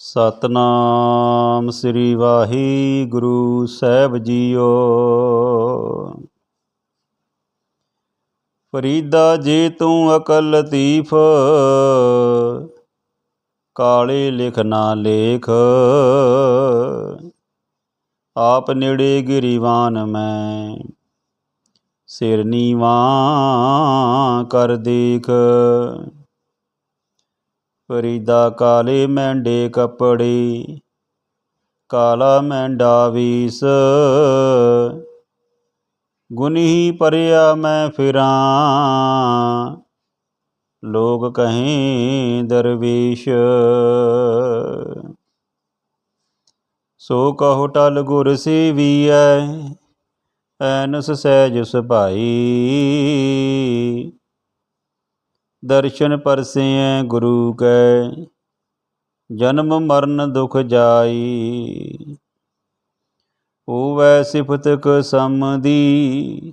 ਸਤਨਾਮ ਸ੍ਰੀ ਵਾਹਿਗੁਰੂ ਸਾਹਿਬ ਜੀਓ। ਫਰੀਦਾ ਜੇ ਤੂੰ ਅਕਲ ਲਤੀਫ ਕਾਲੇ ਲਿਖ ਨਾ ਲੇਖ। ਆਪ ਨੇੜੇ ਗਿਰੀਵਾਨ ਮੈਂ, ਸਿਰ ਨੀਵਾਂ ਕਰ ਦੇਖ। ਫਰੀਦਾ ਕਾਲੇ ਮੈਂਡੇ ਕੱਪੜੇ, ਕਾਲਾ ਮੈਂਡਾ ਵੀਸ। ਗੁਨੀ ਪਰਿਆ ਮੈਂ ਫਿਰਾਂ, ਲੋਕ ਕਹੇ ਦਰਵੇਸ਼। ਸੋ ਕਹੋ ਟਲ ਗੁਰ ਸੇਵੀਐ, ਐਨਸ ਸਹਿਜ ਸੁਭਾਈ। ਦਰਸ਼ਨ ਪਰਸੇਐ ਗੁਰੂ ਕੈ, ਜਨਮ ਮਰਨ ਦੁਖ ਜਾਈ। ਹੋਵੈ ਸਿਫਤ ਕ ਸਮਦੀ,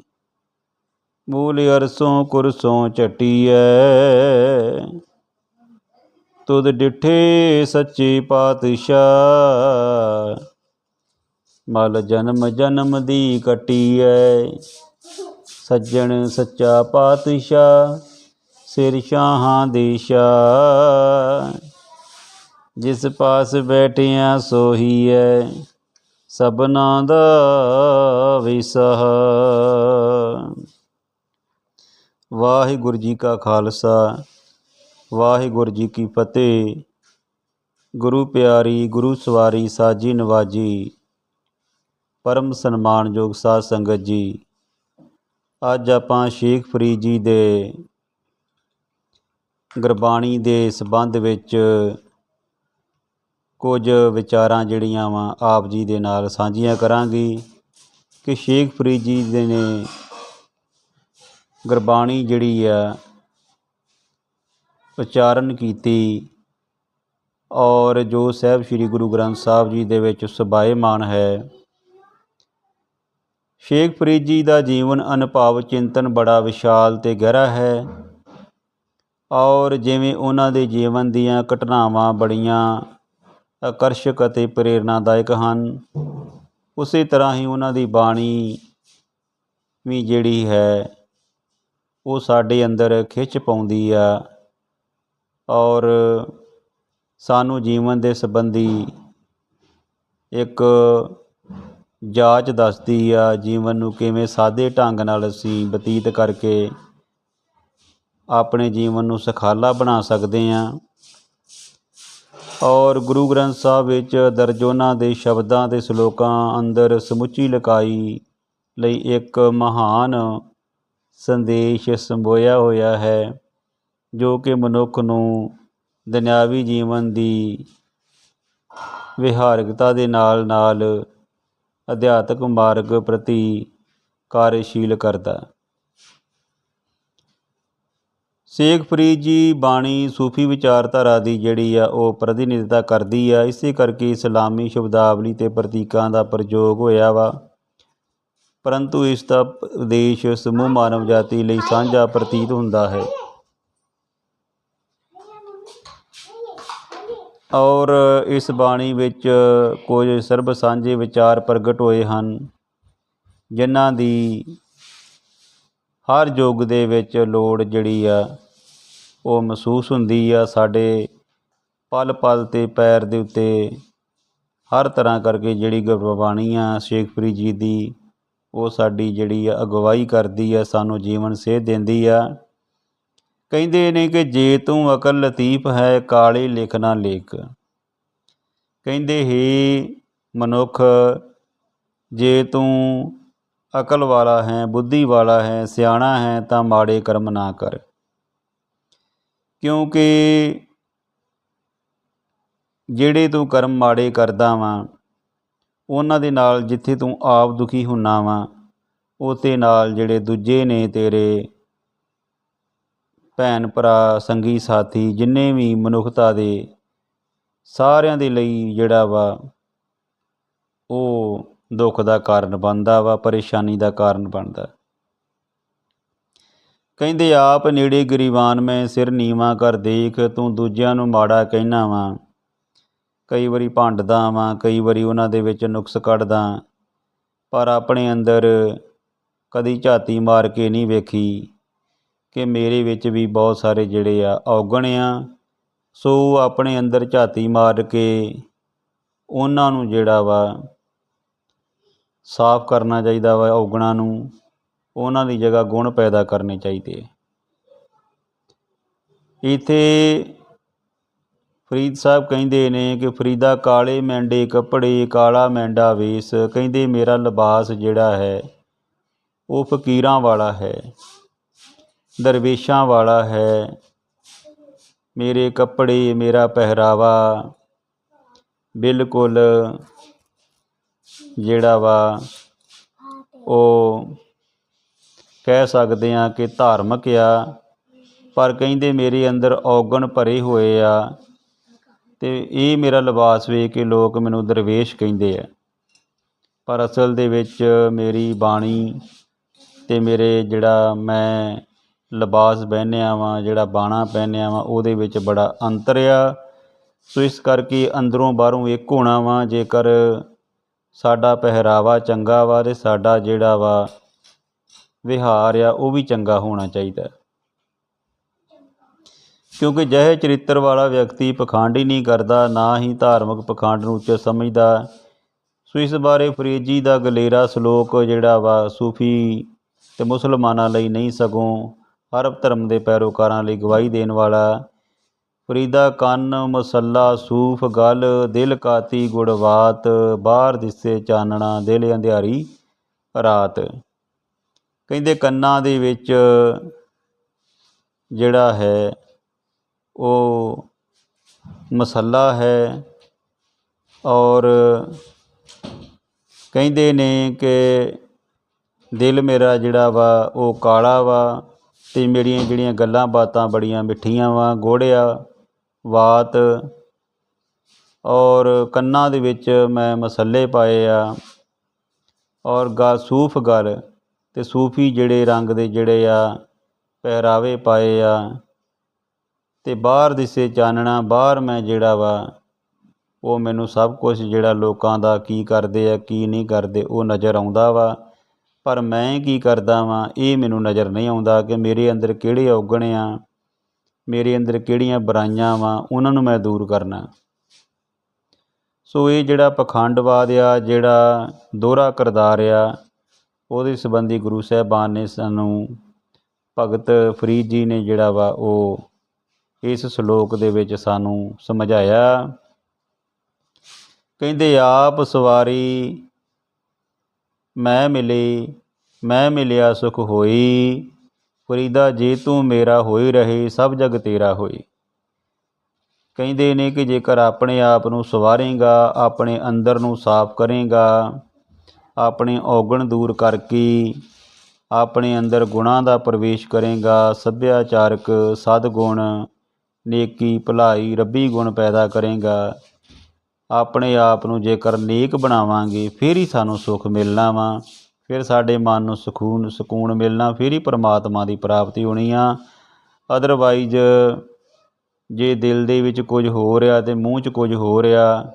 ਮੂਲ ਅਰਸੋਂ ਕੁਰਸੋਂ ਚਟੀਐ ਤੁਧ ਡਿਠੇ ਸੱਚੇ ਪਾਤਸ਼ਾਹ, ਮਲ ਜਨਮ ਜਨਮ ਦੀ ਕਟੀਐ। ਸੱਜਣ ਸੱਚਾ ਪਾਤਸ਼ਾਹ ਸਿਰ ਸ਼ਾਹਾਂ ਦੀ ਸ਼ਾਹ ਜਿਸ ਪਾਸ ਬੈਠਿਆ ਸੋਹੀ ਹੈ ਸਭਨਾ ਦਾ ਵਿਸਹ ਵਾਹਿਗੁਰੂ ਜੀ ਕਾ ਖਾਲਸਾ, ਵਾਹਿਗੁਰੂ ਜੀ ਕੀ ਫਤਿਹ। ਗੁਰੂ ਪਿਆਰੀ, ਗੁਰੂ ਸਵਾਰੀ, ਸਾਜੀ ਨਵਾਜੀ, ਪਰਮ ਸਨਮਾਨਯੋਗ ਸਾਧ ਸੰਗਤ ਜੀ, ਅੱਜ ਆਪਾਂ ਸ਼ੇਖ ਫਰੀਦ ਜੀ ਦੇ ਗੁਰਬਾਣੀ ਦੇ ਸੰਬੰਧ ਵਿੱਚ ਕੁਝ ਵਿਚਾਰਾਂ ਜਿਹੜੀਆਂ ਵਾ ਆਪ ਜੀ ਦੇ ਨਾਲ ਸਾਂਝੀਆਂ ਕਰਾਂਗੀ ਕਿ ਸ਼ੇਖ ਫਰੀਦ ਜੀ ਦੇ ਨੇ ਗੁਰਬਾਣੀ ਜਿਹੜੀ ਆ, ਉਚਾਰਨ ਕੀਤੀ ਔਰ ਜੋ ਸਾਹਿਬ ਸ੍ਰੀ ਗੁਰੂ ਗ੍ਰੰਥ ਸਾਹਿਬ ਜੀ ਦੇ ਵਿੱਚ ਸੁਭਾਏਮਾਨ ਹੈ। ਸ਼ੇਖ ਫਰੀਦ ਜੀ ਦਾ ਜੀਵਨ ਅਨੁਭਵ ਚਿੰਤਨ ਬੜਾ ਵਿਸ਼ਾਲ ਤੇ ਗਹਿਰਾ ਹੈ। ਔਰ ਜਿਵੇਂ ਉਹਨਾਂ ਦੇ ਜੀਵਨ ਦੀਆਂ ਘਟਨਾਵਾਂ ਬੜੀਆਂ ਆਕਰਸ਼ਕ ਅਤੇ ਪ੍ਰੇਰਨਾਦਾਇਕ ਹਨ, ਉਸੇ ਤਰ੍ਹਾਂ ਹੀ ਉਹਨਾਂ ਦੀ ਬਾਣੀ ਵੀ ਜਿਹੜੀ ਹੈ, ਉਹ ਸਾਡੇ ਅੰਦਰ ਖਿੱਚ ਪਾਉਂਦੀ ਆ ਔਰ ਸਾਨੂੰ ਜੀਵਨ ਦੇ ਸੰਬੰਧੀ ਇੱਕ ਜਾਂਚ ਦੱਸਦੀ ਆ ਜੀਵਨ ਨੂੰ ਕਿਵੇਂ ਸਾਦੇ ਢੰਗ ਨਾਲ ਅਸੀਂ ਬਤੀਤ ਕਰਕੇ ਆਪਣੇ ਜੀਵਨ ਨੂੰ ਸਖਾਲਾ ਬਣਾ ਸਕਦੇ ਹਾਂ। ਔਰ ਗੁਰੂ ਗ੍ਰੰਥ ਸਾਹਿਬ ਵਿੱਚ ਦਰਜ ਦੇ ਸ਼ਬਦਾਂ ਤੇ ਸ਼ਲੋਕਾਂ ਅੰਦਰ ਸਮੁੱਚੀ ਲਕਾਈ ਲਈ ਇੱਕ ਮਹਾਨ ਸੰਦੇਸ਼ ਸੰਬੋਇਆ ਹੋਇਆ ਹੈ, ਜੋ ਕਿ ਮਨੁੱਖ ਨੂੰ ਦੁਨਿਆਵੀ ਜੀਵਨ ਦੀ ਵਿਹਾਰਕਤਾ ਦੇ ਨਾਲ ਨਾਲ ਅਧਿਆਤਕ ਮਾਰਗ ਪ੍ਰਤੀ ਕਾਰਜਸ਼ੀਲ ਕਰਦਾ ਸ਼ੇਖ ਫਰੀਦ ਜੀ ਬਾਣੀ ਸੂਫੀ ਵਿਚਾਰਧਾਰਾ ਦੀ ਜਿਹੜੀ ਆ ਉਹ ਪ੍ਰਤੀਨਿਧਤਾ ਕਰਦੀ ਆ, ਇਸੇ ਕਰਕੇ ਇਸਲਾਮੀ ਸ਼ਬਦਾਵਲੀ ਤੇ ਪ੍ਰਤੀਕਾਂ ਦਾ ਪ੍ਰਯੋਗ ਹੋਇਆ ਵਾ। ਪਰੰਤੂ ਇਸ ਦਾ ਉਦੇਸ਼ ਸਮੂਹ ਮਾਨਵ ਜਾਤੀ ਲਈ ਸਾਂਝਾ ਪ੍ਰਤੀਤ ਹੁੰਦਾ ਹੈ। ਔਰ ਇਸ ਬਾਣੀ ਵਿੱਚ ਕੁਝ ਸਰਬ ਸਾਂਝੇ ਵਿਚਾਰ ਪ੍ਰਗਟ ਹੋਏ ਹਨ, ਜਿਨ੍ਹਾਂ ਦੀ ਹਰ ਯੁੱਗ ਦੇ ਵਿੱਚ ਲੋੜ ਜਿਹੜੀ ਆ ਉਹ ਮਹਿਸੂਸ ਹੁੰਦੀ ਆ ਸਾਡੇ ਪਲ ਪਲ ਤੇ ਪੈਰ ਦੇ ਉੱਤੇ, ਹਰ ਤਰ੍ਹਾਂ ਕਰਕੇ ਜਿਹੜੀ ਗੁਰਬਾਣੀ ਆ ਸ਼ੇਖਪੁਰੀ ਜੀ ਦੀ, ਉਹ ਸਾਡੀ ਜਿਹੜੀ ਆ, ਅਗਵਾਈ ਕਰਦੀ ਆ, ਸਾਨੂੰ ਜੀਵਨ ਸੇਧ ਦਿੰਦੀ ਆ। ਕਹਿੰਦੇ ਨੇ ਕਿ ਜੇ ਤੂੰ ਅਕਲ ਲਤੀਫ ਹੈ, ਕਾਲੇ ਲਿਖਣਾ ਲੇਖ। ਕਹਿੰਦੇ, ਹੀ ਮਨੁੱਖ, ਜੇ ਤੂੰ ਅਕਲ ਵਾਲਾ ਹੈ, ਬੁੱਧੀ ਵਾਲਾ ਹੈ, ਸਿਆਣਾ ਹੈ, ਤਾਂ ਮਾੜੇ ਕਰਮ ਨਾ ਕਰ। ਕਿਉਂਕਿ ਜਿਹੜੇ ਤੂੰ ਕਰਮ ਮਾੜੇ ਕਰਦਾ ਵਾਂ, ਉਹਨਾਂ ਦੇ ਨਾਲ ਜਿੱਥੇ ਤੂੰ ਆਪ ਦੁਖੀ ਹੁੰਨਾ ਵਾਂ, ਉਹਦੇ ਨਾਲ ਜਿਹੜੇ ਦੂਜੇ ਨੇ ਤੇਰੇ ਭੈਣ ਭਰਾ, ਸੰਗੀ ਸਾਥੀ, ਜਿੰਨੇ ਵੀ ਮਨੁੱਖਤਾ ਦੇ ਸਾਰਿਆਂ ਦੇ ਲਈ ਜਿਹੜਾ ਵਾ, ਉਹ ਦੁੱਖ ਦਾ ਕਾਰਨ ਬਣਦਾ ਵਾ, ਪਰੇਸ਼ਾਨੀ ਦਾ ਕਾਰਨ ਬਣਦਾ। ਕਹਿੰਦੇ, ਆਪ ਨੇੜੇ ਗਰੀਬਾਨ, ਮੈਂ ਸਿਰ ਨੀਵਾ ਕਰ ਦੇਖ, ਤੂੰ ਦੂਜਿਆਂ ਨੂੰ ਮਾੜਾ ਕਹਿਣਾ ਵਾਂ। ਕਈ ਵਾਰੀ ਭੰਡਦਾ ਵਾਂ, ਕਈ ਵਾਰੀ ਉਹਨਾਂ ਦੇ ਵਿੱਚ ਨੁਕਸ ਕੱਢਦਾ। ਪਰ ਆਪਣੇ ਅੰਦਰ ਕਦੀ ਝਾਤੀ ਮਾਰ ਕੇ ਨਹੀਂ ਵੇਖੀ ਕਿ ਮੇਰੇ ਵਿੱਚ ਵੀ ਬਹੁਤ ਸਾਰੇ ਜਿਹੜੇ ਆ, ਔਗਣ ਆ। ਸੋ ਆਪਣੇ ਅੰਦਰ ਝਾਤੀ ਮਾਰ ਕੇ ਉਹਨਾਂ ਨੂੰ ਜਿਹੜਾ ਵਾ ਸਾਫ਼ ਕਰਨਾ ਚਾਹੀਦਾ ਵਾ ਔਗਣਾਂ ਨੂੰ। ਉਹਨਾਂ ਦੀ ਜਗ੍ਹਾ ਗੁਣ ਪੈਦਾ ਕਰਨੇ ਚਾਹੀਦੇ ਇੱਥੇ ਫਰੀਦ ਸਾਹਿਬ ਕਹਿੰਦੇ ਨੇ ਕਿ ਫਰੀਦਾ ਕਾਲੇ ਮੈਂਡੇ ਕੱਪੜੇ, ਕਾਲਾ ਮੈਂਡਾ ਵੇਸ, ਕਹਿੰਦੇ ਮੇਰਾ ਲਿਬਾਸ ਜਿਹੜਾ ਹੈ, ਉਹ ਫਕੀਰਾਂ ਵਾਲਾ ਹੈ, ਦਰਵੇਸ਼ਾਂ ਵਾਲਾ ਹੈ, ਮੇਰੇ ਕੱਪੜੇ, ਮੇਰਾ ਪਹਿਰਾਵਾ ਬਿਲਕੁਲ ਜਿਹੜਾ ਵਾ, ਉਹ ਕਹਿ ਸਕਦੇ ਆ ਕਿ ਧਾਰਮਿਕ ਆ, ਪਰ ਕਹਿੰਦੇ ਮੇਰੇ ਅੰਦਰ ਔਗਣ ਭਰੇ ਹੋਏ ਆ ਤੇ ਇਹ ਮੇਰਾ ਲਿਬਾਸ ਵੇਖ ਕੇ ਲੋਕ ਮੈਨੂੰ ਦਰਵੇਸ਼ ਕਹਿੰਦੇ ਆ। ਪਰ ਅਸਲ ਦੇ ਵਿੱਚ ਮੇਰੀ ਬਾਣੀ ਤੇ ਮੇਰੇ ਜਿਹੜਾ ਮੈਂ ਲਿਬਾਸ ਪਹਿਨਿਆ ਵਾਂ ਜਿਹੜਾ ਬਾਣਾ ਪਹਿਨਿਆ ਵਾਂ ਉਹਦੇ ਵਿੱਚ ਬੜਾ ਅੰਤਰ ਆ। ਸੋ ਇਸ ਕਰਕੇ ਅੰਦਰੋਂ ਬਾਹਰੋਂ ਇੱਕ ਹੋਣਾ ਵਾ, ਜੇਕਰ ਸਾਡਾ ਪਹਿਰਾਵਾ ਚੰਗਾ ਵਾ ਤੇ ਸਾਡਾ ਜਿਹੜਾ ਵਾ ਵਿਹਾਰ ਆ, ਉਹ ਵੀ ਚੰਗਾ ਹੋਣਾ ਚਾਹੀਦਾ। ਕਿਉਂਕਿ ਜਿਹੇ ਚਰਿੱਤਰ ਵਾਲਾ ਵਿਅਕਤੀ ਪਖੰਡ ਹੀ ਨਹੀਂ ਕਰਦਾ, ਨਾ ਹੀ ਧਾਰਮਿਕ ਪਖੰਡ ਨੂੰ ਉੱਚ ਸਮਝਦਾ। ਸੋ ਇਸ ਬਾਰੇ ਫਰੀਦਜੀ ਦਾ ਗਲੇਰਾ ਸ਼ਲੋਕ ਜਿਹੜਾ ਵਾ, ਸੂਫੀ ਤੇ ਮੁਸਲਮਾਨਾਂ ਲਈ ਨਹੀਂ ਸਗੋਂ ਹਰ ਧਰਮ ਦੇ ਪੈਰੋਕਾਰਾਂ ਲਈ ਗਵਾਹੀ ਦੇਣ ਵਾਲਾ। ਫਰੀਦਾ, ਕੰਨ ਮਸੱਲਾ, ਸੂਫ, ਗਲ, ਦਿਲ ਕਾਤੀ, ਗੁੜਵਾਤ, ਬਾਹਰ ਦਿਸੇ ਚਾਨਣਾ, ਦਿਲ ਅੰਧਿਆਰੀ, ਰਾਤ। ਕਹਿੰਦੇ ਕੰਨਾਂ ਦੇ ਵਿੱਚ ਜਿਹੜਾ ਹੈ, ਉਹ ਮਸੱਲਾ ਹੈ ਔਰ ਕਹਿੰਦੇ ਨੇ ਕਿ ਦਿਲ ਮੇਰਾ ਜਿਹੜਾ ਵਾ, ਉਹ ਕਾਲਾ ਵਾ ਤੇ ਮੇਰੀਆਂ ਜਿਹੜੀਆਂ ਗੱਲਾਂ ਬਾਤਾਂ ਬੜੀਆਂ ਮਿੱਠੀਆਂ ਵਾ, ਗੋੜਿਆ, ਵਾਤ ਔਰ ਕੰਨਾਂ ਦੇ ਵਿੱਚ ਮੈਂ ਮਸੱਲੇ ਪਾਏ ਆ ਔਰ ਗਾ ਸੂਫ ਗਲ ਅਤੇ ਸੂਫੀ ਜਿਹੜੇ ਰੰਗ ਦੇ ਜਿਹੜੇ ਆ, ਪਹਿਰਾਵੇ ਪਾਏ ਆ ਅਤੇ ਬਾਹਰ ਦਿਸੇ ਚਾਨਣਾ, ਬਾਹਰ ਮੈਂ ਜਿਹੜਾ ਵਾ, ਉਹ ਮੈਨੂੰ ਸਭ ਕੁਝ ਜਿਹੜਾ ਲੋਕਾਂ ਦਾ ਕੀ ਕਰਦੇ ਆ, ਕੀ ਨਹੀਂ ਕਰਦੇ, ਉਹ ਨਜ਼ਰ ਆਉਂਦਾ ਵਾ। ਪਰ ਮੈਂ ਕੀ ਕਰਦਾ ਵਾਂ, ਇਹ ਮੈਨੂੰ ਨਜ਼ਰ ਨਹੀਂ ਆਉਂਦਾ ਕਿ ਮੇਰੇ ਅੰਦਰ ਕਿਹੜੇ ਔਗਣ ਆ, ਮੇਰੇ ਅੰਦਰ ਕਿਹੜੀਆਂ ਬੁਰਾਈਆਂ ਵਾਂ, ਉਹਨਾਂ ਨੂੰ ਮੈਂ ਦੂਰ ਕਰਨਾ। ਸੋ ਇਹ ਜਿਹੜਾ ਪਖੰਡਵਾਦ ਆ, ਜਿਹੜਾ ਦੋਹਰਾ ਕਿਰਦਾਰ ਆ ਉਹਦੇ ਸੰਬੰਧੀ ਗੁਰੂ ਸਾਹਿਬਾਨ ਨੇ ਸਾਨੂੰ ਭਗਤ ਫਰੀਦ ਜੀ ਨੇ ਜਿਹੜਾ ਵਾ ਉਹ ਇਸ ਸ਼ਲੋਕ ਦੇ ਵਿੱਚ ਸਾਨੂੰ ਸਮਝਾਇਆ। ਕਹਿੰਦੇ, ਆਪ ਸਵਾਰੀ ਮੈਂ ਮਿਲੇ, ਮੈਂ ਮਿਲਿਆ ਸੁਖ ਹੋਈ। ਫਰੀਦਾ, ਜੇ ਤੂੰ ਮੇਰਾ ਹੋਈ ਰਹੇ, ਸਭ ਜਗ ਤੇਰਾ ਹੋਈ। ਕਹਿੰਦੇ ਨੇ ਕਿ ਜੇਕਰ ਆਪਣੇ ਆਪ ਨੂੰ ਸਵਾਰੇਗਾ, ਆਪਣੇ ਅੰਦਰ ਨੂੰ ਸਾਫ਼ ਕਰੇਗਾ ਆਪਣੇ ਔਗਣ ਦੂਰ ਕਰਕੇ ਆਪਣੇ ਅੰਦਰ ਗੁਣਾਂ ਦਾ ਪ੍ਰਵੇਸ਼ ਕਰੇਗਾ, ਸੱਭਿਆਚਾਰਕ ਸਦਗੁਣ ਨੇਕੀ ਭਲਾਈ ਰੱਬੀ ਗੁਣ ਪੈਦਾ ਕਰੇਗਾ। ਆਪਣੇ ਆਪ ਨੂੰ ਜੇਕਰ ਨੇਕ ਬਣਾਵਾਂਗੇ, ਫਿਰ ਹੀ ਸਾਨੂੰ ਸੁੱਖ ਮਿਲਣਾ ਵਾ। ਫਿਰ ਸਾਡੇ ਮਨ ਨੂੰ ਸਕੂਨ ਸਕੂਨ ਮਿਲਣਾ, ਫਿਰ ਹੀ ਪਰਮਾਤਮਾ ਦੀ ਪ੍ਰਾਪਤੀ ਹੋਣੀ ਆ। ਅਦਰਵਾਈਜ਼ ਜੇ ਦਿਲ ਦੇ ਵਿੱਚ ਕੁਝ ਹੋ ਰਿਹਾ ਤੇ ਮੂੰਹ 'ਚ ਕੁਝ ਹੋ ਰਿਹਾ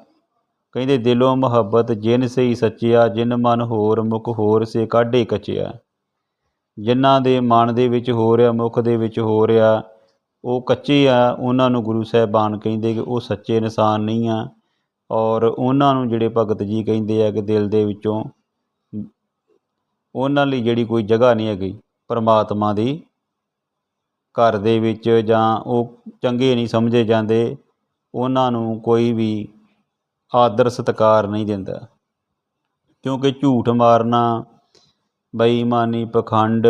ਕਹਿੰਦੇ, ਦਿਲੋਂ ਮੁਹੱਬਤ ਜਿਨ ਸਹੀ ਸੱਚਿਆ, ਜਿਨ ਮਨ ਹੋਰ ਮੁਖ ਹੋਰ ਸੇ ਕਾਢੇ ਕਚਿਆ। ਜਿਨ੍ਹਾਂ ਦੇ ਮਨ ਦੇ ਵਿੱਚ ਹੋ ਰਿਹਾ ਮੁਖ ਦੇ ਵਿੱਚ ਹੋ ਰਿਹਾ ਉਹ ਕੱਚੇ ਆ, ਉਹਨਾਂ ਨੂੰ ਗੁਰੂ ਸਾਹਿਬਾਨ ਕਹਿੰਦੇ ਕਿ ਉਹ ਸੱਚੇ ਇਨਸਾਨ ਨਹੀਂ ਆ। ਔਰ ਉਹਨਾਂ ਨੂੰ ਜਿਹੜੇ ਭਗਤ ਜੀ ਕਹਿੰਦੇ ਆ ਕਿ ਦਿਲ ਦੇ ਵਿੱਚੋਂ ਉਹਨਾਂ ਲਈ ਜਿਹੜੀ ਕੋਈ ਜਗ੍ਹਾ ਨਹੀਂ ਹੈਗੀ, ਪਰਮਾਤਮਾ ਦੀ, ਘਰ ਦੇ ਵਿੱਚ ਜਾਂ ਉਹ ਚੰਗੇ ਨਹੀਂ ਸਮਝੇ ਜਾਂਦੇ, ਉਹਨਾਂ ਨੂੰ ਕੋਈ ਵੀ ਆਦਰ ਸਤਿਕਾਰ ਨਹੀਂ ਦਿੰਦਾ। ਕਿਉਂਕਿ ਝੂਠ ਮਾਰਨਾ, ਬੇਈਮਾਨੀ, ਪਖੰਡ,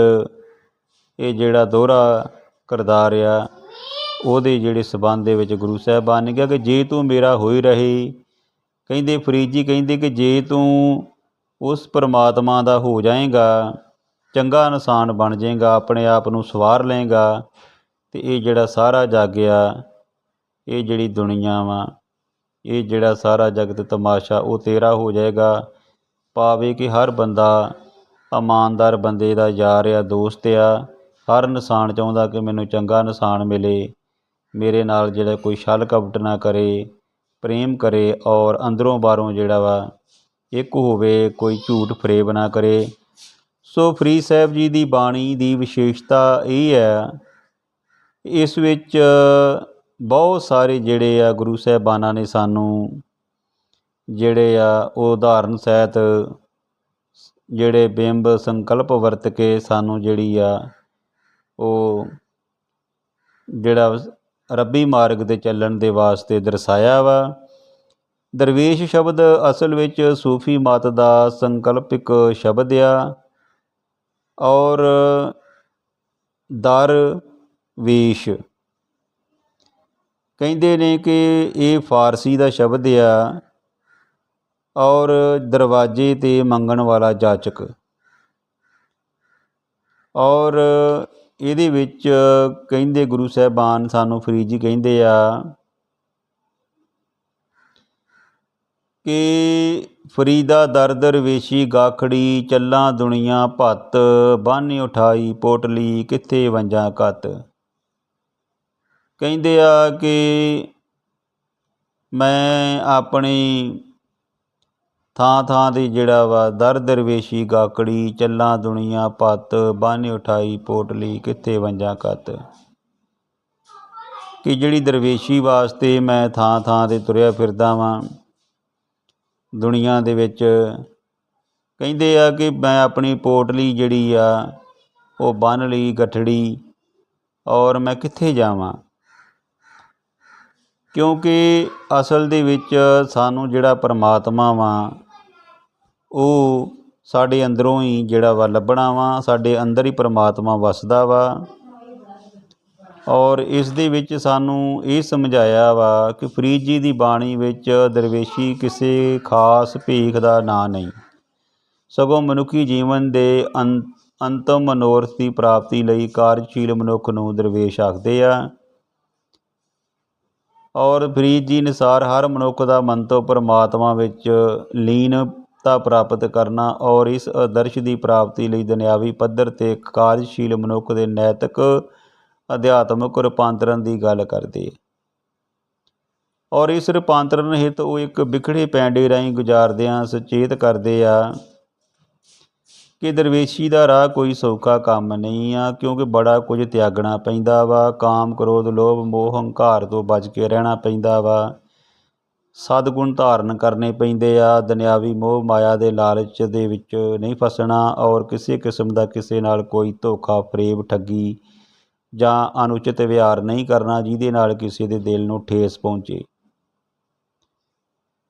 ਇਹ ਜਿਹੜਾ ਦੋਹਰਾ ਕਿਰਦਾਰ ਆ, ਉਹਦੇ ਜਿਹੜੇ ਸਬੰਧ ਦੇ ਵਿੱਚ ਗੁਰੂ ਸਾਹਿਬਾਨ ਨੇ ਕਿਹਾ ਕਿ ਜੇ ਤੂੰ ਮੇਰਾ ਹੋਈ ਰਹੀ, ਕਹਿੰਦੇ ਫਰੀਦ ਜੀ ਕਹਿੰਦੇ ਕਿ ਜੇ ਤੂੰ ਉਸ ਪਰਮਾਤਮਾ ਦਾ ਹੋ ਜਾਏਗਾ, ਚੰਗਾ ਇਨਸਾਨ ਬਣ ਜਾਏਗਾ, ਆਪਣੇ ਆਪ ਨੂੰ ਸਵਾਰ ਲਏਗਾ, ਤੇ ਇਹ ਜਿਹੜਾ ਸਾਰਾ ਜੱਗ ਆ ਇਹ ਜਿਹੜੀ ਦੁਨੀਆ ਵਾ ਇਹ ਜਿਹੜਾ ਸਾਰਾ ਜਗਤ ਤਮਾਸ਼ਾ ਉਹ ਤੇਰਾ ਹੋ ਜਾਏਗਾ। ਪਾਵੇ ਕਿ ਹਰ ਬੰਦਾ ਇਮਾਨਦਾਰ ਬੰਦੇ ਦਾ ਯਾਰ ਆ ਦੋਸਤ ਆ, ਹਰ ਇਨਸਾਨ ਚਾਹੁੰਦਾ ਕਿ ਮੈਨੂੰ ਚੰਗਾ ਇਨਸਾਨ ਮਿਲੇ। ਮੇਰੇ ਨਾਲ ਜਿਹੜਾ ਕੋਈ ਛਲ ਕਪਟ ਨਾ ਕਰੇ, ਪ੍ਰੇਮ ਕਰੇ ਔਰ ਅੰਦਰੋਂ ਬਾਹਰੋਂ ਜਿਹੜਾ ਵਾ ਇੱਕ ਹੋਵੇ, ਕੋਈ ਝੂਠ ਫਰੇਬ ਨਾ ਕਰੇ। ਸੋ ਫਰੀ ਸਾਹਿਬ ਜੀ ਦੀ ਬਾਣੀ ਦੀ ਵਿਸ਼ੇਸ਼ਤਾ ਇਹ ਹੈ, ਇਸ ਵਿੱਚ ਬਹੁਤ ਸਾਰੇ ਜਿਹੜੇ ਆ ਗੁਰੂ ਸਾਹਿਬਾਨਾਂ ਨੇ ਸਾਨੂੰ ਜਿਹੜੇ ਆ ਉਹ ਉਦਾਹਰਨ ਸਹਿਤ ਜਿਹੜੇ ਬਿੰਬ ਸੰਕਲਪ ਵਰਤ ਕੇ ਸਾਨੂੰ ਜਿਹੜੀ ਆ ਉਹ ਜਿਹੜਾ ਰੱਬੀ ਮਾਰਗ ਤੇ ਚੱਲਣ ਦੇ ਵਾਸਤੇ ਦਰਸਾਇਆ ਵਾ। ਦਰਵੇਸ਼ ਸ਼ਬਦ ਅਸਲ ਵਿੱਚ ਸੂਫੀ ਮਤ ਦਾ ਸੰਕਲਪਿਕ ਸ਼ਬਦ ਆ ਔਰ ਦਰ ਵੇਸ਼ ਕਹਿੰਦੇ ਨੇ ਕਿ ਇਹ ਫਾਰਸੀ ਦਾ ਸ਼ਬਦ ਆ ਔਰ ਦਰਵਾਜ਼ੇ ਤੇ ਮੰਗਣ ਵਾਲਾ ਜਾਚਕ। ਔਰ ਇਹਦੇ ਵਿੱਚ ਕਹਿੰਦੇ ਗੁਰੂ ਸਾਹਿਬਾਨ ਸਾਨੂੰ ਫਰੀਦ ਜੀ ਕਹਿੰਦੇ ਆ ਕਿ ਫਰੀਦਾ ਦਰ ਦਰਵੇਸ਼ੀ ਗਾਖੜੀ ਚੱਲਾਂ ਦੁਨੀਆ ਭੱਤ ਬਾਨੀ ਉਠਾਈ ਪੋਟਲੀ ਕਿੱਥੇ ਵੰਜਾਂ ਕਤ। ਕਹਿੰਦੇ ਆ ਕਿ ਮੈਂ ਆਪਣੀ ਥਾਂ ਥਾਂ ਤੇ ਜਿਹੜਾ ਵਾ ਦਰ ਦਰਵੇਸ਼ੀ ਗਾਕੜੀ, ਚੱਲਾਂ ਦੁਨੀਆ, ਪੱਤ ਬਾਨੀ ਉਠਾਈ ਪੋਟਲੀ ਕਿੱਥੇ ਵੰਜਾਂ ਕੱਤ? ਕਿ ਜਿਹੜੀ ਦਰਵੇਸ਼ੀ ਵਾਸਤੇ ਮੈਂ ਥਾਂ ਥਾਂ ਤੇ ਤੁਰਿਆ ਫਿਰਦਾ ਵਾਂ, ਦੁਨੀਆ ਦੇ ਵਿੱਚ ਕਹਿੰਦੇ ਆ ਕਿ ਮੈਂ ਆਪਣੀ ਪੋਟਲੀ ਜਿਹੜੀ ਆ, ਉਹ ਬੰਨ ਲਈ, ਗੱਠੜੀ, ਔਰ ਮੈਂ ਕਿੱਥੇ ਜਾਵਾਂ? ਕਿਉਂਕਿ ਅਸਲ ਦੇ ਵਿੱਚ ਸਾਨੂੰ ਜਿਹੜਾ ਪਰਮਾਤਮਾ ਵਾ, ਉਹ ਸਾਡੇ ਅੰਦਰੋਂ ਹੀ ਜਿਹੜਾ ਵਾ ਲੱਭਣਾ ਵਾ, ਸਾਡੇ ਅੰਦਰ ਹੀ ਪਰਮਾਤਮਾ ਵਸਦਾ ਵਾ। ਔਰ ਇਸ ਦੇ ਵਿੱਚ ਸਾਨੂੰ ਇਹ ਸਮਝਾਇਆ ਵਾ ਕਿ ਫਰੀਦ ਜੀ ਦੀ ਬਾਣੀ ਵਿੱਚ ਦਰਵੇਸ਼ੀ ਕਿਸੇ ਖਾਸ ਭੀਖ ਦਾ ਨਾਂ ਨਹੀਂ। ਸਗੋਂ ਮਨੁੱਖੀ ਜੀਵਨ ਦੇ ਅੰਤ ਅੰਤਮ ਮਨੋਰਥ ਦੀ ਪ੍ਰਾਪਤੀ ਲਈ ਕਾਰਜਸ਼ੀਲ ਮਨੁੱਖ ਨੂੰ ਦਰਵੇਸ਼ ਆਖਦੇ ਆ। ਔਰ ਫਰੀਦ ਜੀ ਅਨੁਸਾਰ ਹਰ ਮਨੁੱਖ ਦਾ ਮੰਤਵ ਪਰਮਾਤਮਾ ਵਿੱਚ ਲੀਨਤਾ ਪ੍ਰਾਪਤ ਕਰਨਾ ਔਰ ਇਸ ਆਦਰਸ਼ ਦੀ ਪ੍ਰਾਪਤੀ ਲਈ ਦੁਨਿਆਵੀ ਪੱਧਰ ਤੇ ਕਾਰਜਸ਼ੀਲ ਮਨੁੱਖ ਦੇ ਨੈਤਿਕ, ਅਧਿਆਤਮਿਕ ਰੂਪਾਂਤਰਨ ਦੀ ਗੱਲ ਕਰਦੇ। ਹੈ ਔਰ ਇਸ ਰੂਪਾਂਤਰਣ ਹਿਤ ਉਹ ਇੱਕ ਵਿਖੜੇ ਪੈਂਡੇ ਰਾਹੀਂ ਗੁਜ਼ਾਰਦਿਆਂ ਸੁਚੇਤ ਕਰਦੇ ਆ ਕਿ ਦਰਵੇਸ਼ੀ ਦਾ ਰਾਹ ਕੋਈ ਸੌਖਾ ਕੰਮ ਨਹੀਂ ਆ, ਕਿਉਂਕਿ ਬੜਾ ਕੁਝ ਤਿਆਗਣਾ ਪੈਂਦਾ ਵਾ, ਕਾਮ, ਕ੍ਰੋਧ, ਲੋਭ, ਮੋਹ, ਹੰਕਾਰ ਤੋਂ ਬਚ ਕੇ ਰਹਿਣਾ ਪੈਂਦਾ ਵਾ। ਸਦਗੁਣ ਧਾਰਨ ਕਰਨੇ ਪੈਂਦੇ ਆ, ਦੁਨਿਆਵੀ ਮੋਹ ਮਾਇਆ ਦੇ ਲਾਲਚ ਦੇ ਵਿੱਚ ਨਹੀਂ ਫਸਣਾ ਔਰ ਕਿਸੇ ਕਿਸਮ ਦਾ ਕਿਸੇ ਨਾਲ ਕੋਈ ਧੋਖਾ, ਫਰੇਬ, ਠੱਗੀ ਜਾਂ ਅਨੁਚਿਤ ਵਿਹਾਰ ਨਹੀਂ ਕਰਨਾ, ਜਿਹਦੇ ਨਾਲ ਕਿਸੇ ਦੇ ਦਿਲ ਨੂੰ ਠੇਸ ਪਹੁੰਚੇ।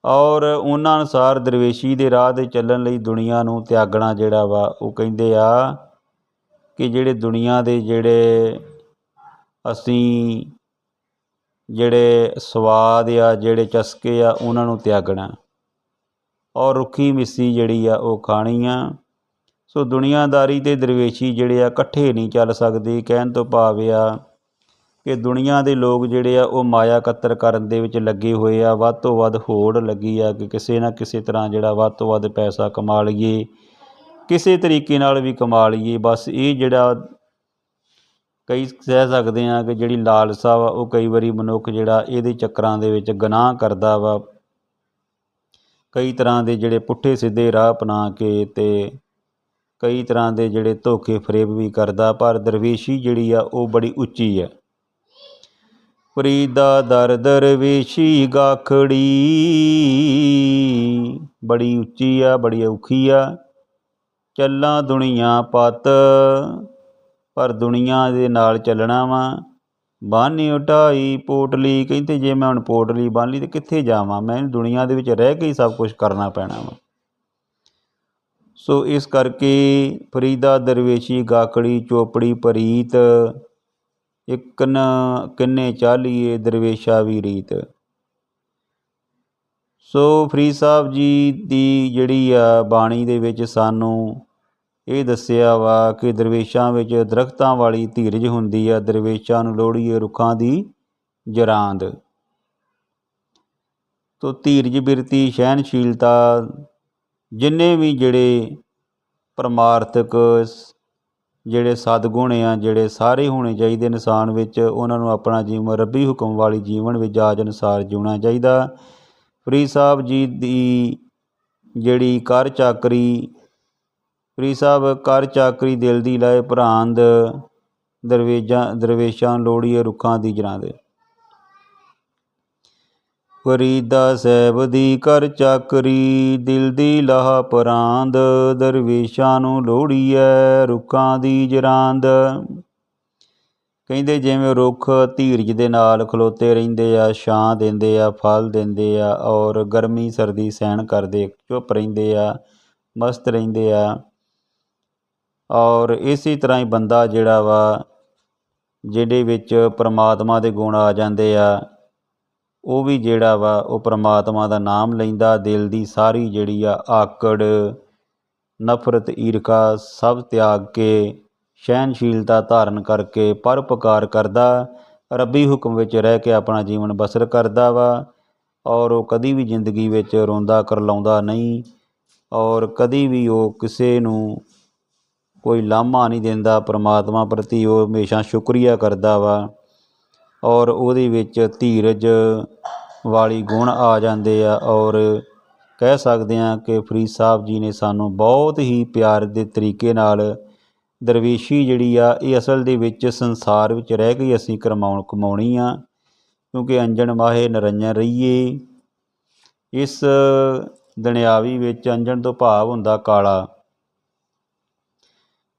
ਔਰ ਉਹਨਾਂ ਅਨੁਸਾਰ ਦਰਵੇਸ਼ੀ ਦੇ ਰਾਹ ਤੇ ਚੱਲਣ ਲਈ ਦੁਨੀਆ ਨੂੰ ਤਿਆਗਣਾ ਜਿਹੜਾ ਵਾ, ਉਹ ਕਹਿੰਦੇ ਆ ਕਿ ਜਿਹੜੇ ਦੁਨੀਆ ਦੇ ਜਿਹੜੇ ਅਸੀਂ ਜਿਹੜੇ ਸਵਾਦ ਆ, ਜਿਹੜੇ ਚਸਕੇ ਆ, ਉਹਨਾਂ ਨੂੰ ਤਿਆਗਣਾ। ਔਰ ਰੁੱਖੀ ਮਿੱਸੀ ਜਿਹੜੀ ਆ, ਉਹ ਖਾਣੀ ਆ। ਸੋ ਦੁਨੀਆਦਾਰੀ ਤੇ ਦਰਵੇਸ਼ੀ ਜਿਹੜੇ ਆ, ਇਕੱਠੇ ਨਹੀਂ ਚੱਲ ਸਕਦੇ, ਕਹਿਣ ਤੋਂ ਭਾਵ ਆ ਕਿ ਦੁਨੀਆ ਦੇ ਲੋਕ ਜਿਹੜੇ ਆ ਉਹ ਮਾਇਆ ਕਤਰ ਕਰਨ ਦੇ ਵਿੱਚ ਲੱਗੇ ਹੋਏ ਆ, ਵੱਧ ਤੋਂ ਵੱਧ ਹੋੜ ਲੱਗੀ ਆ ਕਿ ਕਿਸੇ ਨਾ ਕਿਸੇ ਤਰ੍ਹਾਂ ਜਿਹੜਾ ਵੱਧ ਤੋਂ ਵੱਧ ਪੈਸਾ ਕਮਾ ਲਈਏ, ਕਿਸੇ ਤਰੀਕੇ ਨਾਲ ਵੀ ਕਮਾ ਲਈਏ। ਬਸ ਇਹ ਜਿਹੜਾ ਕਈ ਕਹਿ ਸਕਦੇ ਆ ਕਿ ਜਿਹੜੀ ਲਾਲਸਾ ਵਾ, ਉਹ ਕਈ ਵਾਰੀ ਮਨੁੱਖ ਜਿਹੜਾ ਇਹਦੇ ਚੱਕਰਾਂ ਦੇ ਵਿੱਚ ਗਨਾਹ ਕਰਦਾ ਵਾ। ਕਈ ਤਰ੍ਹਾਂ ਦੇ ਜਿਹੜੇ ਪੁੱਠੇ ਸਿੱਧੇ ਰਾਹ ਅਪਣਾ ਕੇ ਤੇ ਕਈ ਤਰ੍ਹਾਂ ਦੇ ਜਿਹੜੇ ਧੋਖੇ ਫਰੇਬ ਵੀ ਕਰਦਾ, ਪਰ ਦਰਵੇਸ਼ੀ ਜਿਹੜੀ ਆ ਉਹ ਬੜੀ ਉੱਚੀ ਹੈ ਫਰੀਦਾ ਦਰ ਦਰਵੇਸ਼ੀ ਗਾਖੜੀ। ਬੜੀ ਉੱਚੀ ਆ, ਬੜੀ ਔਖੀ ਆ। ਚੱਲਾਂ ਦੁਨੀਆ ਪਤ, ਪਰ ਦੁਨੀਆ ਦੇ ਨਾਲ ਚੱਲਣਾ ਵਾ। ਬਾਨੀ ਉਟਾਈ ਪੋਟਲੀ, ਕਹਿੰਦੇ ਜੇ ਮੈਂ ਹੁਣ ਪੋਟਲੀ ਬੰਨ ਲਈ ਤੇ ਕਿੱਥੇ ਜਾਵਾਂ? ਮੈਂ ਦੁਨੀਆ ਦੇ ਵਿੱਚ ਰਹਿ ਕੇ ਹੀ ਸਭ ਕੁਝ ਕਰਨਾ ਪੈਣਾ ਵਾ। ਸੋ ਇਸ ਕਰਕੇ ਫਰੀਦਾ ਦਰਵੇਸ਼ੀ ਗਾਖੜੀ ਚੋਪੜੀ ਪਰੀਤ ਇੱਕ ਨਾ ਕਿੰਨੇ ਚਾਲੀਏ ਦਰਵੇਸ਼ਾ ਵੀ ਰੀਤ। ਸੋ ਫਰੀਦ ਸਾਹਿਬ ਜੀ ਦੀ ਜਿਹੜੀ ਆ ਬਾਣੀ ਦੇ ਵਿੱਚ ਸਾਨੂੰ ਇਹ ਦੱਸਿਆ ਵਾ ਕਿ ਦਰਵੇਸ਼ਾਂ ਵਿੱਚ ਦਰਖਤਾਂ ਵਾਲੀ ਧੀਰਜ ਹੁੰਦੀ ਆ, ਦਰਵੇਸ਼ਾਂ ਨੂੰ ਲੋੜੀਏ ਰੁੱਖਾਂ ਦੀ ਜਰਾਂਦ। ਤੋ ਧੀਰਜ, ਬਿਰਤੀ ਸਹਿਨਸ਼ੀਲਤਾ ਜਿੰਨੇ ਵੀ ਜਿਹੜੇ ਪਰਮਾਰਥਕ ਜਿਹੜੇ ਸਦਗੁਣ ਆ, ਜਿਹੜੇ ਸਾਰੇ ਹੋਣੇ ਚਾਹੀਦੇ ਇਨਸਾਨ ਵਿੱਚ, ਉਹਨਾਂ ਨੂੰ ਆਪਣਾ ਜੀਵਨ, ਰੱਬੀ ਹੁਕਮ ਵਾਲੀ ਜੀਵਨ ਵਿੱਚ ਜਾਜ ਅਨੁਸਾਰ ਜਿਉਣਾ ਚਾਹੀਦਾ। ਫਰੀ ਸਾਹਿਬ ਜੀ ਦੀ ਜਿਹੜੀ ਕਰ ਚਾਕਰੀ ਫਰੀ ਸਾਹਿਬ ਕਰ ਚਾਕਰੀ ਦਿਲ ਦੀ ਲਾਏ ਭਰਾਂਦ ਦਰਵੇਜਾਂ, ਦਰਵੇਸ਼ਾਂ ਲੋੜੀਏ ਰੁੱਖਾਂ ਦੀ ਜਰਾਂ ਦੇ। ਫਰੀਦਾ ਸਾਹਿਬ ਦੀ ਕਰ ਚਾਕਰੀ, ਦਿਲ ਦੀ ਲਾਹ ਪਰਾਂਦ, ਦਰਵੇਸ਼ਾਂ ਨੂੰ ਲੋੜੀਐ ਰੁੱਖਾਂ ਦੀ ਜਰਾਂਦ। ਕਹਿੰਦੇ ਜਿਵੇਂ ਰੁੱਖ ਧੀਰਜ ਦੇ ਨਾਲ ਖਲੋਤੇ ਰਹਿੰਦੇ ਆ, ਛਾਂ ਦਿੰਦੇ ਆ, ਫਲ ਦਿੰਦੇ ਆ ਔਰ ਗਰਮੀ ਸਰਦੀ ਸਹਿਣ ਕਰਦੇ, ਚੁੱਪ ਰਹਿੰਦੇ ਆ, ਮਸਤ ਰਹਿੰਦੇ ਆ। ਔਰ ਇਸੇ ਤਰ੍ਹਾਂ ਹੀ ਬੰਦਾ ਜਿਹੜਾ ਵਾ, ਜਿਹਦੇ ਵਿੱਚ ਪਰਮਾਤਮਾ ਦੇ ਗੁਣ ਆ ਜਾਂਦੇ ਆ ਉਹ ਵੀ ਜਿਹੜਾ ਵਾ, ਉਹ ਪਰਮਾਤਮਾ ਦਾ ਨਾਮ ਲੈਂਦਾ, ਦਿਲ ਦੀ ਸਾਰੀ ਜਿਹੜੀ ਆ ਆਕੜ, ਨਫ਼ਰਤ, ਈਰਖਾ ਸਭ ਤਿਆਗ ਕੇ ਸਹਿਨਸ਼ੀਲਤਾ ਧਾਰਨ ਕਰਕੇ ਪਰਉਪਕਾਰ ਕਰਦਾ, ਰੱਬੀ ਹੁਕਮ ਵਿੱਚ ਰਹਿ ਕੇ ਆਪਣਾ ਜੀਵਨ ਬਸਰ ਕਰਦਾ ਵਾ ਔਰ ਉਹ ਕਦੀ ਵੀ ਜ਼ਿੰਦਗੀ ਵਿੱਚ ਰੋਂਦਾ ਕਰਲਾਉਂਦਾ ਨਹੀਂ ਔਰ ਕਦੀ ਵੀ ਉਹ ਕਿਸੇ ਨੂੰ ਕੋਈ ਲਾਮਾ ਨਹੀਂ ਦਿੰਦਾ, ਪਰਮਾਤਮਾ ਪ੍ਰਤੀ ਉਹ ਹਮੇਸ਼ਾ ਸ਼ੁਕਰੀਆ ਕਰਦਾ ਵਾ। ਔਰ ਉਹਦੇ ਵਿੱਚ ਧੀਰਜ ਵਾਲੀ ਗੁਣ ਆ ਜਾਂਦੇ ਆ ਔਰ ਕਹਿ ਸਕਦੇ ਹਾਂ ਕਿ ਫਰੀਦ ਸਾਹਿਬ ਜੀ ਨੇ ਸਾਨੂੰ ਬਹੁਤ ਹੀ ਪਿਆਰ ਦੇ ਤਰੀਕੇ ਨਾਲ ਦਰਵੇਸ਼ੀ ਜਿਹੜੀ ਆ, ਇਹ ਅਸਲ ਦੇ ਵਿੱਚ ਸੰਸਾਰ ਵਿੱਚ ਰਹਿ ਕੇ ਅਸੀਂ ਕਰਮਾਉਣ ਕਮਾਉਣੀ ਆ, ਕਿਉਂਕਿ ਅੰਜਣ ਮਾਹੇ ਨਰੰਜਨ ਰਹੀਏ। ਇਸ ਦੁਨਿਆਵੀ ਵਿੱਚ ਅੰਜਣ ਤੋਂ ਭਾਵ ਹੁੰਦਾ ਕਾਲਾ।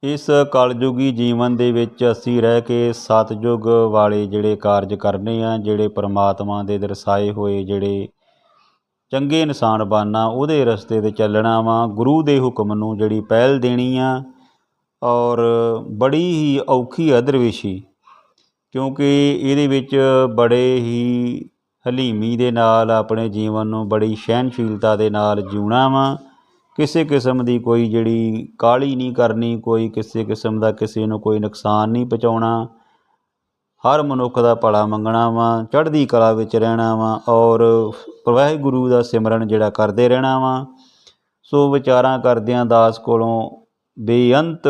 ਇਸ ਕਲਯੁਗੀ ਜੀਵਨ ਦੇ ਵਿੱਚ ਅਸੀਂ ਰਹਿ ਕੇ ਸਤਜੁਗ ਵਾਲੇ ਜਿਹੜੇ ਕਾਰਜ ਕਰਨੇ ਆ, ਜਿਹੜੇ ਪਰਮਾਤਮਾ ਦੇ ਦਰਸਾਏ ਹੋਏ ਜਿਹੜੇ ਚੰਗੇ ਇਨਸਾਨ ਬਣਨਾ, ਉਹਦੇ ਰਸਤੇ ਤੇ ਚੱਲਣਾ ਵਾ। ਗੁਰੂ ਦੇ ਹੁਕਮ ਨੂੰ ਜਿਹੜੀ ਪਹਿਲ ਦੇਣੀ ਆ ਔਰ ਬੜੀ ਹੀ ਔਖੀ ਹੈ ਦਰਵੇਸ਼ੀ ਕਿਉਂਕਿ ਇਹਦੇ ਵਿੱਚ ਬੜੇ ਹੀ ਹਲੀਮੀ ਦੇ ਨਾਲ ਆਪਣੇ ਜੀਵਨ ਨੂੰ ਬੜੀ ਸਹਿਨਸ਼ੀਲਤਾ ਦੇ ਨਾਲ ਜਿਉਣਾ ਵਾ। ਕਿਸੇ ਕਿਸਮ ਦੀ ਕੋਈ ਜਿਹੜੀ ਕਾਹਲੀ ਨਹੀਂ ਕਰਨੀ, ਕੋਈ ਕਿਸੇ ਕਿਸਮ ਦਾ ਕਿਸੇ ਨੂੰ ਕੋਈ ਨੁਕਸਾਨ ਨਹੀਂ ਪਹੁੰਚਾਉਣਾ। ਹਰ ਮਨੁੱਖ ਦਾ ਭਲਾ ਮੰਗਣਾ ਵਾ, ਚੜ੍ਹਦੀ ਕਲਾ ਵਿੱਚ ਰਹਿਣਾ ਵਾ ਔਰ ਵਾਹਿਗੁਰੂ ਦਾ ਸਿਮਰਨ ਜਿਹੜਾ ਕਰਦੇ ਰਹਿਣਾ ਵਾ। ਸੋ ਵਿਚਾਰਾਂ ਕਰਦਿਆਂ ਦਾਸ ਕੋਲੋਂ ਬੇਅੰਤ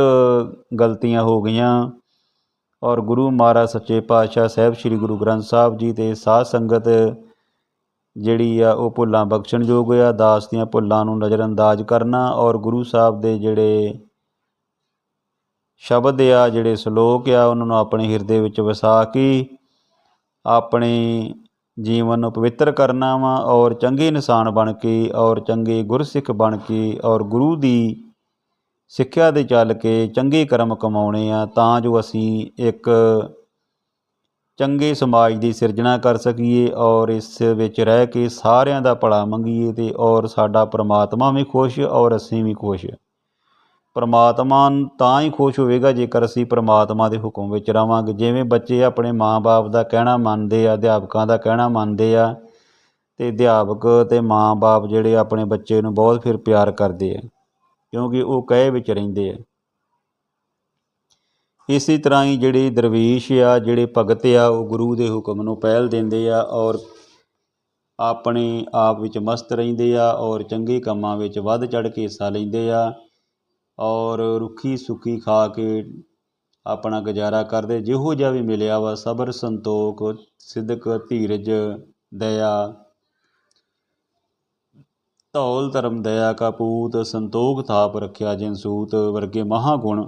ਗਲਤੀਆਂ ਹੋ ਗਈਆਂ ਔਰ ਗੁਰੂ ਮਹਾਰਾਜ ਸੱਚੇ ਪਾਤਸ਼ਾਹ ਸਾਹਿਬ, ਸ੍ਰੀ ਗੁਰੂ ਗ੍ਰੰਥ ਸਾਹਿਬ ਜੀ ਤੇ ਸਾਧ ਸੰਗਤ ਜਿਹੜੀ ਆ ਉਹ ਭੁੱਲਾਂ ਬਖਸ਼ਣਯੋਗ ਆ, ਦਾਸ ਦੀਆਂ ਭੁੱਲਾਂ ਨੂੰ ਨਜ਼ਰਅੰਦਾਜ਼ ਕਰਨਾ ਔਰ ਗੁਰੂ ਸਾਹਿਬ ਦੇ ਜਿਹੜੇ ਸ਼ਬਦ ਆ, ਜਿਹੜੇ ਸ਼ਲੋਕ ਆ, ਉਹਨਾਂ ਨੂੰ ਆਪਣੇ ਹਿਰਦੇ ਵਿੱਚ ਵਸਾ ਕੇ ਆਪਣੇ ਜੀਵਨ ਨੂੰ ਪਵਿੱਤਰ ਕਰਨਾ ਵਾ ਔਰ ਚੰਗੇ ਇਨਸਾਨ ਬਣ ਕੇ ਔਰ ਚੰਗੇ ਗੁਰਸਿੱਖ ਬਣ ਕੇ ਔਰ ਗੁਰੂ ਦੀ ਸਿੱਖਿਆ ਦੇ ਚੱਲ ਕੇ ਚੰਗੇ ਕਰਮ ਕਮਾਉਣੇ ਆ, ਤਾਂ ਜੋ ਅਸੀਂ ਇੱਕ ਚੰਗੇ ਸਮਾਜ ਦੀ ਸਿਰਜਣਾ ਕਰ ਸਕੀਏ ਔਰ ਇਸ ਵਿੱਚ ਰਹਿ ਕੇ ਸਾਰਿਆਂ ਦਾ ਭਲਾ ਮੰਗੀਏ ਤੇ ਔਰ ਸਾਡਾ ਪ੍ਰਮਾਤਮਾ ਵੀ ਖੁਸ਼ ਔਰ ਅਸੀਂ ਵੀ ਖੁਸ਼। ਪਰਮਾਤਮਾ ਤਾਂ ਹੀ ਖੁਸ਼ ਹੋਵੇਗਾ ਜੇਕਰ ਅਸੀਂ ਪਰਮਾਤਮਾ ਦੇ ਹੁਕਮ ਵਿੱਚ ਰਵਾਂਗੇ। ਜਿਵੇਂ ਬੱਚੇ ਆਪਣੇ ਮਾਂ-ਬਾਪ ਦਾ ਕਹਿਣਾ ਮੰਨਦੇ ਆ, ਅਧਿਆਪਕਾਂ ਦਾ ਕਹਿਣਾ ਮੰਨਦੇ ਆ, ਤੇ ਅਧਿਆਪਕ ਤੇ ਮਾਂ-ਬਾਪ ਜਿਹੜੇ ਆਪਣੇ ਬੱਚੇ ਨੂੰ ਬਹੁਤ ਫਿਰ ਪਿਆਰ ਕਰਦੇ ਆ, ਕਿਉਂਕਿ ਉਹ ਕਹੇ ਵਿੱਚ ਰਹਿੰਦੇ ਆ। ਇਸੇ ਤਰ੍ਹਾਂ ਹੀ ਜਿਹੜੇ ਦਰਵੇਸ਼ ਆ, ਜਿਹੜੇ ਭਗਤ ਆ, ਉਹ ਗੁਰੂ ਦੇ ਹੁਕਮ ਨੂੰ ਪਹਿਲ ਦਿੰਦੇ ਆ ਔਰ ਆਪਣੇ ਆਪ ਵਿੱਚ ਮਸਤ ਰਹਿੰਦੇ ਆ ਔਰ ਚੰਗੇ ਕੰਮਾਂ ਵਿੱਚ ਵੱਧ ਚੜ ਕੇ ਹਿੱਸਾ ਲੈਂਦੇ ਆ ਔਰ ਰੁੱਖੀ ਸੁੱਕੀ ਖਾ ਕੇ ਆਪਣਾ ਗੁਜ਼ਾਰਾ ਕਰਦੇ। ਜਿਹੋ ਜਿਹਾ ਵੀ ਮਿਲਿਆ ਵਾ, ਸਬਰ, ਸੰਤੋਖ ਸਿੱਧਕ ਧੀਰਜ, ਦਇਆ, ਧੌਲ ਧਰਮ, ਦਇਆ ਕਾ ਪੂਤ, ਸੰਤੋਖ ਥਾਪ ਰੱਖਿਆ ਜਿਨ ਸੂਤ ਵਰਗੇ ਮਹਾਗੁਣ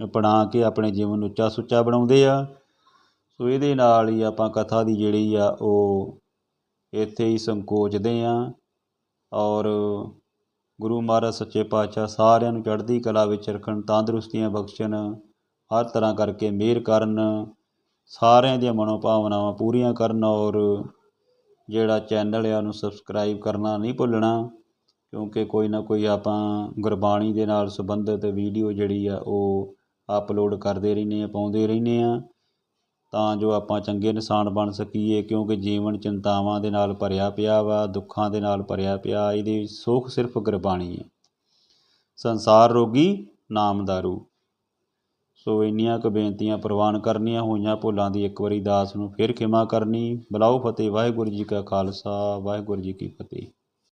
ਅਪਣਾ ਕੇ ਆਪਣੇ ਜੀਵਨ ਨੂੰ ਉੱਚਾ ਸੁੱਚਾ ਬਣਾਉਂਦੇ ਆ। ਸੋ ਇਹਦੇ ਨਾਲ ਹੀ ਆਪਾਂ ਕਥਾ ਦੀ ਜਿਹੜੀ ਆ, ਉਹ ਇੱਥੇ ਹੀ ਸੰਕੋਚਦੇ ਆ। ਔਰ ਗੁਰੂ ਮਹਾਰਾਜ ਸੱਚੇ ਪਾਤਸ਼ਾਹ ਸਾਰਿਆਂ ਨੂੰ ਚੜ੍ਹਦੀ ਕਲਾ ਵਿੱਚ ਰੱਖਣ, ਤੰਦਰੁਸਤੀਆਂ ਬਖਸ਼ਣ, ਹਰ ਤਰ੍ਹਾਂ ਕਰਕੇ ਮਿਹਰ ਕਰਨ, ਸਾਰਿਆਂ ਦੀਆਂ ਮਨੋਭਾਵਨਾਵਾਂ ਪੂਰੀਆਂ ਕਰਨ ਔਰ ਜਿਹੜਾ ਚੈਨਲ ਆ ਉਹਨੂੰ ਸਬਸਕ੍ਰਾਈਬ ਕਰਨਾ ਨਹੀਂ ਭੁੱਲਣਾ, ਕਿਉਂਕਿ ਕੋਈ ਨਾ ਕੋਈ ਆਪਾਂ ਗੁਰਬਾਣੀ ਦੇ ਨਾਲ ਸੰਬੰਧਿਤ ਵੀਡੀਓ ਜਿਹੜੀ ਆ, ਉਹ ਅਪਲੋਡ ਕਰਦੇ ਰਹਿੰਦੇ ਹਾਂ, ਪਾਉਂਦੇ ਰਹਿੰਦੇ ਹਾਂ। ਤਾਂ ਜੋ ਆਪਾਂ ਚੰਗੇ ਇਨਸਾਨ ਬਣ ਸਕੀਏ, ਕਿਉਂਕਿ ਜੀਵਨ ਚਿੰਤਾਵਾਂ ਦੇ ਨਾਲ ਭਰਿਆ ਪਿਆ ਵਾ, ਦੁੱਖਾਂ ਦੇ ਨਾਲ ਭਰਿਆ ਪਿਆ, ਇਹਦੀ ਸੁੱਖ ਸਿਰਫ ਗੁਰਬਾਣੀ ਹੈ। ਸੰਸਾਰ ਰੋਗੀ ਨਾਮਦਾਰੂ ਸੋ ਇੰਨੀਆਂ ਕੁ ਬੇਨਤੀਆਂ ਪ੍ਰਵਾਨ ਕਰਨੀਆਂ, ਹੋਈਆਂ ਭੁੱਲਾਂ ਦੀ ਇੱਕ ਵਾਰੀ ਦਾਸ ਨੂੰ ਫਿਰ ਖਿਮਾ ਕਰਨੀ। ਬਲਾਓ ਫਤਿਹ, ਵਾਹਿਗੁਰੂ ਜੀ ਕਾ ਖਾਲਸਾ, ਵਾਹਿਗੁਰੂ ਜੀ ਕੀ ਫਤਿਹ।